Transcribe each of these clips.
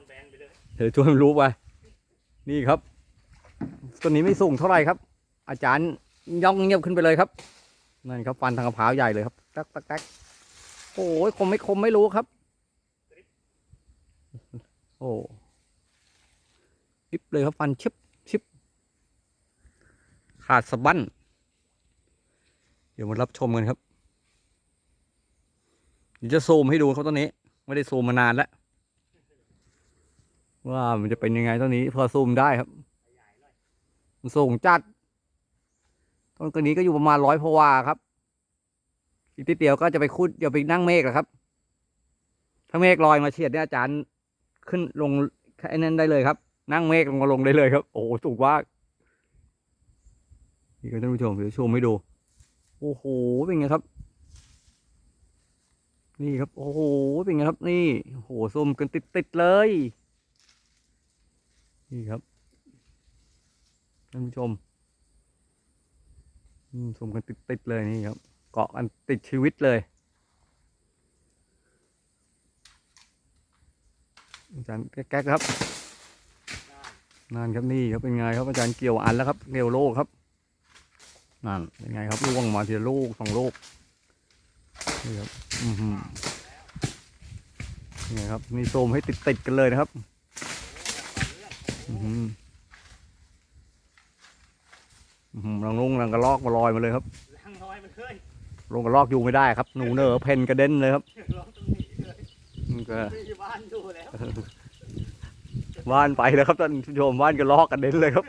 นแบนไปเลยเดี๋ยวช่วยมันรู้ไปนี่ครับต้นนี้ไม่สูงเท่าไหร่ครับ อาจารย์ย่องเงียบขึ้นไปเลยครับนั่นครับฟันทางกระเพาใหญ่เลยครับตักตักตักโอ้ยคมไม่คมไม่รู้ครับ โอ้ชิบเลยครับฟันชิบชิบขาดสะบั้นเดี๋ยวมารับชมกันครับเดี๋ยวจะซูมให้ดูเขาต้นนี้ ไม่ได้ซูมมานานแล้ว ว่ามันจะเป็นยังไงต้นนี้ พอซูมได้ครับ มันสูงจัด ต้นตัวนี้ก็อยู่ประมาณร้อยพวาครับ อีกทีเดียวก็จะไปคุดเดี๋ยวไปนั่งเมฆแหละครับ ถ้าเมฆลอยมาเฉียดเนี่ยอาจารย์ขึ้นลงไอ้นั้นได้เลยครับ นั่งเมฆลงมาลงได้เลยครับ โอ้โหสูงมากนี่ครับท่านผู้ชมเดี๋ยวชมให้ดู โอ้โห เป็นไงครับ นี่ครับ โอ้โห เป็นไงครับ นี่ โอ้โหซูมกันติดติดๆเลย นี่ครับท่านผู้ชมอืมกันติดติดๆเลยนี่ครับ เกาะกันติดชีวิตเลยอาจารย์แก๊กๆครับนั่นครับนี่ครับเป็นไงครับอาจารย์เกี่ยวอันแล้วครับเกี่ยวโลกครับนั่นเป็นไงครับล่วงมาทีละลูกสองลูกนี่ครับอือหือนี่ครับนี่ซูมให้ติดติดๆกันเลยนะครับ ลังลุงลังกระลอกมาลอยมาเลยครับล้างน้อยมันเคยลงกระลอกอยู่ไม่ได้ครับ หนูเนอเพนกระเด็นเลยครับร้องตรงนี้เลยมันก็ไม่มีบ้านอยู่แล้วบ้านไปแล้วครับท่านผู้ชมบ้านกระลอกกระเด็นเลยครับ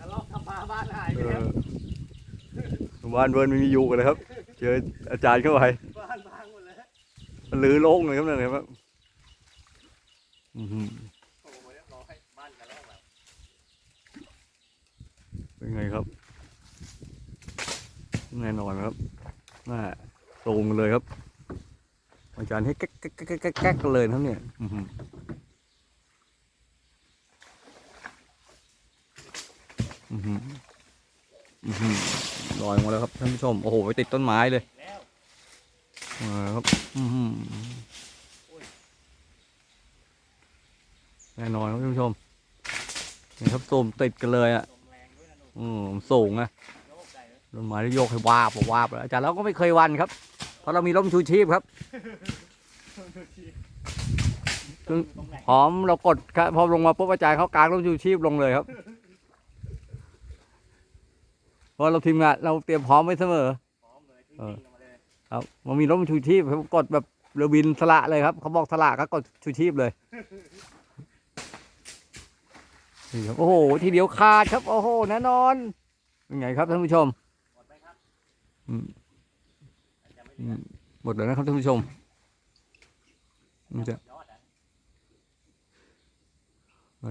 กระลอกทำมาบ้านหายไปเอแล้วอบ้านเวิร์นไม่มีอยู่กันเลยครับ เจออาจารย์เข้าไปบ้านพังหมดแล้วมันลือโล่งเลยครับนั่นเลยครับอื้อหือ โอ้โหเรียบร้อยบ้านกระลอกแบบ เป็นไงครับแน่นอนครับน่าตรงเลยครับ อาจารย์ให้แก๊กแก๊กแก๊กแก๊กแก๊กกันเลยครับเนี่ยอือหืออื้อหืออื้อหือลอยมาแล้วครับท่านผู้ชม โอ้โหไปติดต้นไม้เลยมาครับอือหือแน่นอนครับท่านผู้ชมนี่ครับซูมติดกันเลยอะ อืมสูงอะโยกใจเลยต้นไม้ที่โยกให้วาบวาบเลยอาจารย์เราก็ไม่เคยวันครับ เพราะเรามีร่มชูชีพครับตรงไหนพร้อมเรากดครับพอลงมาปุ๊บอาจารย์เขากางร่มชูชีพลงเลยครับเพราะเราทีมงานเราเตรียมพร้อมไว้เสมออมเลยทิ้งๆลงมาเครับมันมีร่มชูชีพกดแบบเรือบินสละเลยครับเขาบอกสละก็กดชูชีพเลย นี่ครับโอ้โหทีเดียวขาดครับ โอ้โหแน่นอนเป็นไงครับท่านผู้ชมหมดไหมครับอืมหมดแล้วนะครับท่านผู้ชมมันจะยอดอะ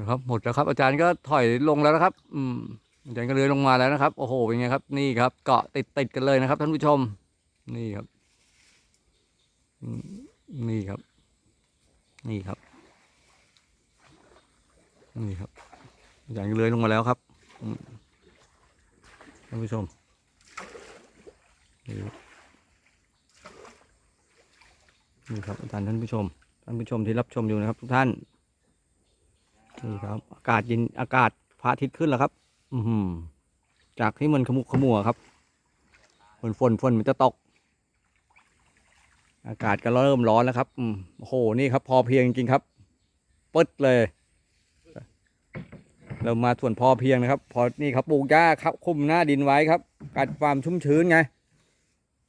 นะครับหมดแล้วครับอาจารย์ก็ถอยลงแล้วนะครับ อืมอาจารย์ก็เลื้อยลงมาแล้วนะครับ โอ้โหเป็นไงครับ นี่ครับ เกาะติดติดกันเลยนะครับ ท่านผู้ชม นี่ครับอืมนี่ครับ นี่ครับ นี่ครับ อาจารย์ก็เลื้อยลงมาแล้วครับท่านผู้ชมนี่ครับอาจารย์ท่านผู้ชม ท่านผู้ชมที่รับชมอยู่นะครับ ทุกท่านนี่ครับ อากาศเย็นอากาศพระอาทิตย์ขึ้นแล้วครับ อืจากที่มันขมุกขมัวครับฝนฝนฝนมันจะตก อากาศก็เริ่มร้อนแล้วครับ อืมโอ้โหนี่ครับ พอเพียงจริงๆครับปึ๊ดเลย เรามาส่วนพอเพียงนะครับ พอนี่ครับปลูกหญ้าครับคุมหน้าดินไว้ครับ กัดความชุ่มชื้นไง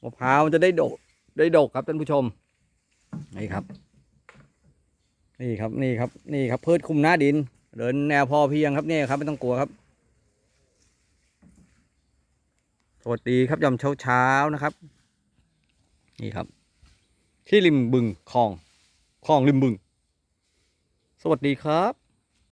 มะพร้าวมันจะได้ดกได้ดกครับท่านผู้ชมนี่ครับ นี่ครับนี่ครับนี่ครับพืชคุมหน้าดินเดินแนวพอเพียงครับเนี่ยครับไม่ต้องกลัวครับสวัสดีครับยามเช้าเช้าๆนะครับ นี่ครับ ที่ริมบึงคลองคลองริมบึง สวัสดีครับ